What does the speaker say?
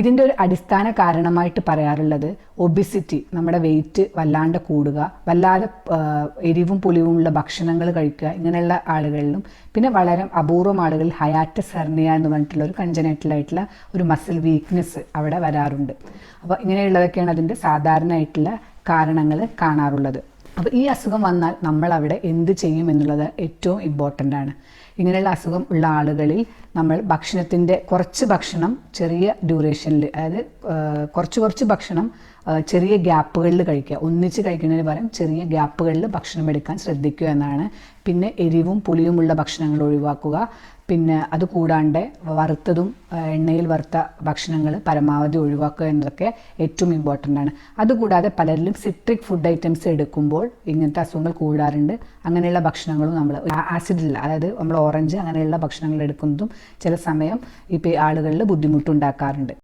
ഇതിന്റെ ഒരു അടിസ്ഥാന കാരണമായിട്ട് പറയാറുള്ളത് ഒബിസിറ്റി നമ്മുടെ വെയിറ്റ് വല്ലാണ്ട് കൂടുക വല്ലാതെ എരിവും പുളിവുമുള്ള ഭക്ഷണങ്ങൾ കഴിക്കുക ഇങ്ങനെയുള്ള ആളുകളിലും പിന്നെ വളരെ അപൂർവം ആളുകളിൽ ഹയാറ്റസ് ഹെർണിയ എന്ന് പറഞ്ഞിട്ടുള്ള ഒരു കഞ്ചനൈറ്റലായിട്ടുള്ള ഒരു മസിൽ വീക്ക്നെസ് അവിടെ വരാറുണ്ട്. അപ്പോൾ ഇങ്ങനെയുള്ളതൊക്കെയാണ് അതിന്റെ സാധാരണയായിട്ടുള്ള കാരണങ്ങൾ കാണാറുള്ളത്. അപ്പോൾ ഈ അസുഖം വന്നാൽ നമ്മൾ അവിടെ എന്ത് ചെയ്യും എന്നുള്ളത് ഏറ്റവും ഇമ്പോർട്ടന്റ് ആണ്. ഇങ്ങനെയുള്ള അസുഖം ഉള്ള ആളുകളിൽ നമ്മൾ ഭക്ഷണത്തിന്റെ കുറച്ച് ഭക്ഷണം ചെറിയ ഡ്യൂറേഷനിൽ അതായത് കുറച്ച് കുറച്ച് ഭക്ഷണം ചെറിയ ഗ്യാപ്പുകളിൽ കഴിക്കുക. ഒന്നിച്ച് കഴിക്കുന്നതിന് പകരം ചെറിയ ഗ്യാപ്പുകളിൽ ഭക്ഷണം എടുക്കാൻ ശ്രദ്ധിക്കുക എന്നാണ്. പിന്നെ എരിവും പുളിയുമുള്ള ഭക്ഷണങ്ങൾ ഒഴിവാക്കുക. പിന്നെ അത് കൂടാണ്ട് വറുത്തതും എണ്ണയിൽ വറുത്ത ഭക്ഷണങ്ങൾ പരമാവധി ഒഴിവാക്കുക എന്നതൊക്കെ ഏറ്റവും ഇമ്പോർട്ടന്റ് ആണ്. അതുകൂടാതെ പലരിലും സിട്രിക് ഫുഡ് ഐറ്റംസ് എടുക്കുമ്പോൾ ഇങ്ങനത്തെ അസുഖങ്ങൾ കൂടാറുണ്ട്. അങ്ങനെയുള്ള ഭക്ഷണങ്ങളും നമ്മൾ ആസിഡില്ല അതായത് നമ്മൾ ഓറഞ്ച് അങ്ങനെയുള്ള ഭക്ഷണങ്ങൾ എടുക്കുന്നതും ചില സമയം ഇപ്പം ആളുകളിൽ ബുദ്ധിമുട്ടുണ്ടാക്കാറുണ്ട്.